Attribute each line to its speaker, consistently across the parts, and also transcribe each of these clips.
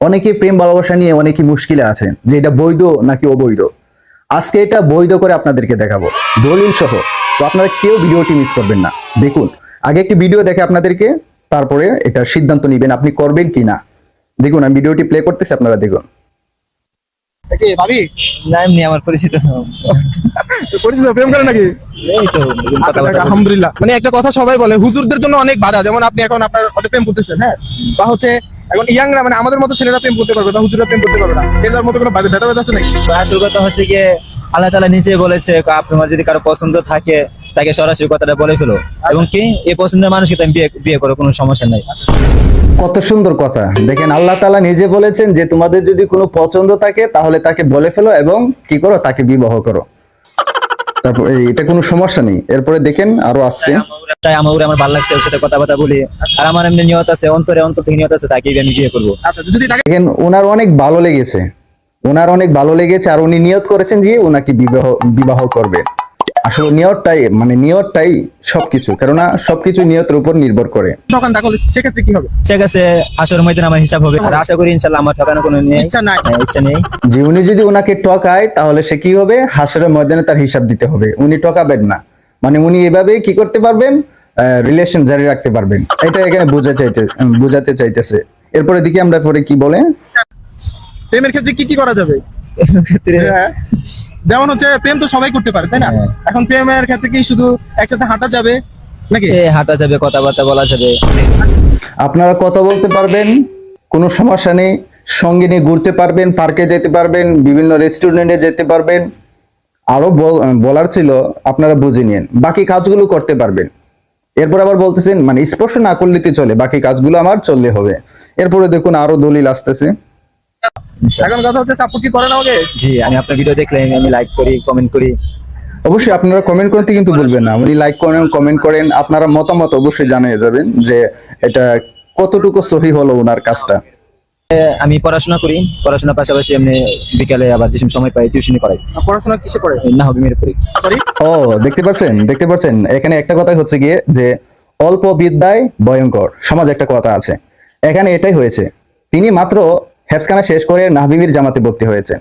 Speaker 1: অনেকে প্রেম ভালোবাসা নিয়ে অনেকে মুশকিলে আছেন যে এটা বৈধ নাকি অবৈধ। আজকে এটা বৈধ করে আপনাদেরকে দেখাবো দলিল সহ। তো আপনারা কেউ ভিডিওটি মিস করবেন না। দেখুন আগে একটি ভিডিও দেখে আপনাদেরকে তারপরে এটা সিদ্ধান্ত নেবেন আপনি করবেন কি না দেখুন আমি ভিডিওটি প্লে করতেছি আপনারা দেখুন।
Speaker 2: ভাবি
Speaker 3: না এমনি আমার পরিচিত।
Speaker 2: পরিচিত প্রেম করে নাকি?
Speaker 3: এই তো কথাবার্তা বলি।
Speaker 2: আলহামদুলিল্লাহ। মানে একটা কথা সবাই বলে হুজুরদের জন্য অনেক বাধা যেমন আপনি এখন আপনার প্রেম করতেছেন হ্যাঁ? বা হচ্ছে এখন ইয়াংরা মানে আমাদের মতো ছেলেরা প্রেম করতে পারবে না হুজুররা প্রেম করতে পারবে না। এদের মতো কোনো ভেদা ভেদ আছে নাকি?
Speaker 3: আসল কথা হচ্ছে গিয়ে আল্লাহ তালা নিচে বলেছে আপনার যদি কারও পছন্দ থাকে তাকে সরাসরি কথাটা বলে ফেলো। এবং কি এই পছন্দের মানুষকে তুমি বিয়ে বিয়ে করো কোনো সমস্যা নাই।
Speaker 1: কত সুন্দর কথা। দেখেন আল্লাহ তালা নিজে বলেছেন যে তোমাদের যদি কোনো পছন্দ থাকে তাহলে তাকে বলে ফেলো এবং কি করো তাকে বিবাহ করো। তারপর এটা কোনো সমস্যা নেই। এরপরে দেখেন আরও আসছে।
Speaker 3: তাই আমার উপরে আমার ভালো লাগছে ওর সাথে কথাবার্তা বলি। আর আমার এমনি নিয়ত আছে অন্তরে অন্তর থেকে নিয়ত আছে তাকে আমি বিয়ে করব।
Speaker 2: আচ্ছা যদি
Speaker 1: দেখেন ওনার অনেক ভালো লেগেছে। ওনার অনেক ভালো লেগেছে আর উনি নিয়ত করেছেন যে ওনাকে বিবাহ বিবাহ করবে। আসলে নিয়তটাই মানে নিয়তটাই সবকিছু কেননা সবকিছু নিয়তের উপর নির্ভর করে।
Speaker 2: ঠকান তাহলে সেক্ষেত্রে কি হবে?
Speaker 3: ঠিক আছে আসর মধ্যে আমার হিসাব হবে। আর আশা করি ইনশাল্লাহ আমার ঠকানো কোনো নেই।
Speaker 2: ইচ্ছা নাই।
Speaker 3: হ্যাঁ, ইচ্ছা নেই।
Speaker 1: যে উনি যদি ওনাকে টকায় তাহলে সে কি হবে? হাসরের ময়দানে তার হিসাব দিতে হবে। উনি টকাবেন না। মানে উনি এভাবে কি করতে পারবেন? রিলেশন জারি রাখতে পারবেন। এটা এখানে বোঝা চাইতে বোঝাতে চাইতেছে। এরপরে দিকে আমরা পরে কি বলে।
Speaker 2: প্রেমের ক্ষেত্রে কি কি করা যাবে?
Speaker 3: ক্ষেত্রে
Speaker 2: হ্যাঁ। যেমন হচ্ছে প্রেম তো সবাই করতে পারে তাই না?
Speaker 3: হ্যাঁ।
Speaker 2: এখন প্রেমের ক্ষেত্রে কি শুধু একসাথে হাঁটা যাবে নাকি?
Speaker 3: হাঁটা যাবে কথাবার্তা বলা যাবে।
Speaker 1: আপনারা কথা বলতে পারবেন কোনো সমস্যা নেই। সঙ্গে নিয়ে ঘুরতে পারবেন পার্কে যেতে পারবেন বিভিন্ন রেস্টুরেন্টে যেতে পারবেন। আরও বল- বলার ছিল আপনারা বুঝে নিন বাকি কাজগুলো করতে পারবেন। এরপর আবার বলতেছেন মানে স্পর্শ না করলে কি চলে? বাকি কাজগুলো আমার চললে হবে। এরপরে দেখুন আরও দলিল আসতেছে।
Speaker 2: এখন কথা হচ্ছে সাপোর্ট কি করেন আমাকে?
Speaker 3: জি আমি আপনার ভিডিও দেখলে আমি লাইক করি কমেন্ট করি।
Speaker 1: অবশ্যই আপনারা কমেন্ট করতে কিন্তু ভুলবেন না। উনি লাইক করেন কমেন্ট করেন আপনারা মতামত অবশ্যই জানিয়ে যাবেন যে এটা কতটুকু সহি হলো ওনার কাজটা।
Speaker 3: আমি পড়াশোনা করি। পড়াশোনার পাশাপাশি এমনি বিকালে আবার যে সময় পাই টিউশনি করাই।
Speaker 2: পড়াশোনা কিসে করে?
Speaker 3: না হবে মেরে
Speaker 2: সরি?
Speaker 1: ও দেখতে পাচ্ছেন দেখতে পাচ্ছেন। এখানে একটা কথাই হচ্ছে গিয়ে যে অল্প বিদ্যায় ভয়ঙ্কর। সমাজ একটা কথা আছে। এখানে এটাই হয়েছে। তিনি মাত্র হেফখানা শেষ করে নাহবিবির জামাতে ভর্তি হয়েছেন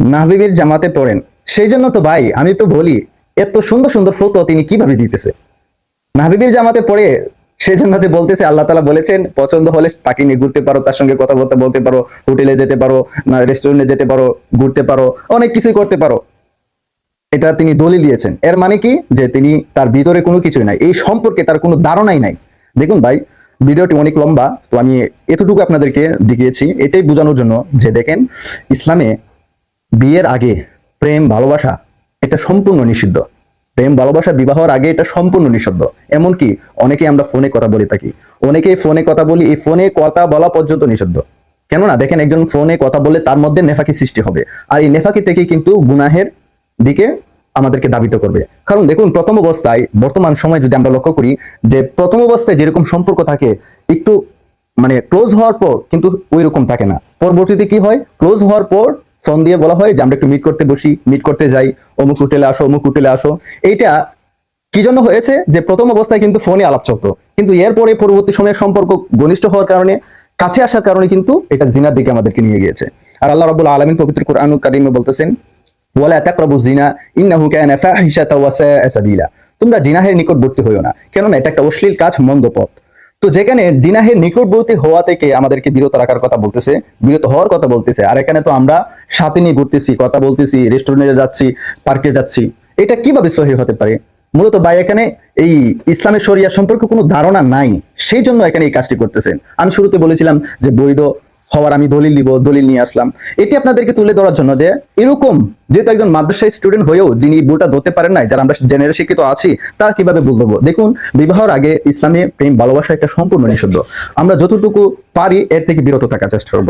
Speaker 1: নাহবিবির জামাতে পড়েন। সেই জন্য তো ভাই, আমি তো বলি, এত সুন্দর সুন্দর ফটো তিনি কীভাবে দিতেছে? নাহবিবির জামাতে পড়ে সেই জন্য তো বলতেছে, আল্লাহ তালা বলেছেন, পছন্দ হলে তাকে নিয়ে ঘুরতে পারো, তার সঙ্গে কথাবার্তা বলতে পারো, হোটেলে যেতে পারো, না রেস্টুরেন্টে যেতে পারো, ঘুরতে পারো, অনেক কিছুই করতে পারো। এটা তিনি দলিল দিয়েছেন। এর মানে কি? যে তিনি তার ভিতরে কোনো কিছুই নাই। এই সম্পর্কে তার কোনো ধারণাই নাই। দেখুন ভাই ভিডিওটি অনেক লম্বা, তো আমি এতটুকু আপনাদেরকে দেখিয়েছি। এটাই বোঝানোর জন্য যে দেখেন, ইসলামে বিয়ের আগে প্রেম, ভালোবাসা এটা সম্পূর্ণ নিষিদ্ধ। প্রেম, ভালোবাসা, বিবাহর আগে এটা সম্পূর্ণ নিষিদ্ধ। এমনকি অনেকে আমরা ফোনে কথা বলে থাকি। অনেকেই ফোনে কথা বলি, এই ফোনে কথা বলা পর্যন্ত নিষিদ্ধ। কেননা, দেখেন একজন ফোনে কথা বলে তার মধ্যে নেফাকি সৃষ্টি হবে। আর এই নেফাকি থেকে কিন্তু গুনাহের দিকে আমাদেরকে দাবিত করবে। কারণ দেখুন, প্রথম অবস্থায়, বর্তমান সময় যদি আমরা লক্ষ্য করি যে প্রথম অবস্থায় যেরকম সম্পর্ক থাকে, একটু মানে ক্লোজ হওয়ার পর কিন্তু ওই রকম থাকে না। পরবর্তীতে কি হয়? ক্লোজ হওয়ার পর ফোন দিয়ে বলা হয় যে, আমরা একটু মিট করতে বসি মিট করতে যাই। অমুক হোটেলে আসো, অমুক হোটেলে আসো। এইটা কি জন্য হয়েছে? যে প্রথম অবস্থায় কিন্তু ফোনে আলাপ চলতো কিন্তু এরপরে পরবর্তী সময়ে সম্পর্ক ঘনিষ্ঠ হওয়ার কারণে, কাছে আসার কারণে কিন্তু এটা জিনার দিকে আমাদেরকে নিয়ে গিয়েছে। আর আল্লাহ রাব্বুল আলামিন পবিত্র কোরআন কারিমে বলতেছেন তোমরা জিনাহের নিকটবর্তী হইও না, কেননা এটা একটা অশ্লীল কাজ, মন্দ পথ। তো যেখানে জিনাহের নিকটবর্তী হওয়া থেকে আমাদেরকে বিরত রাখার কথা বলতেছে, বিরত হওয়ার কথা বলতেছে, আর এখানে তো আমরা সাথে নিয়ে ঘুরতেছি, কথা বলতেছি রেস্টুরেন্টে যাচ্ছি পার্কে যাচ্ছি, এটা কীভাবে সহি হতে পারে? মূলত ভাই, এখানে এই ইসলামের শরিয়া সম্পর্কে কোনো ধারণা নাই, সেই জন্য এখানে এই কাজটি করতেছেন আমি শুরুতে বলেছিলাম যে বৈধ হওয়ার আমি দলিল দিব, দলিল নিয়ে আসলাম। এটি আপনাদেরকে তুলে ধরার জন্য যে এরকম যেহেতু একজন মাদ্রাসায় স্টুডেন্ট হয়েও যিনি বইটা ধরতে পারেন নাই, যারা আমরা জেনারেল শিক্ষিত আছি, তারা কীভাবে ভুল দেবো দেখুন, বিবাহর আগে ইসলামে প্রেম, ভালোবাসা একটা সম্পূর্ণ নিষিদ্ধ। আমরা যতটুকু পারি, এর থেকে বিরত থাকার চেষ্টা করব।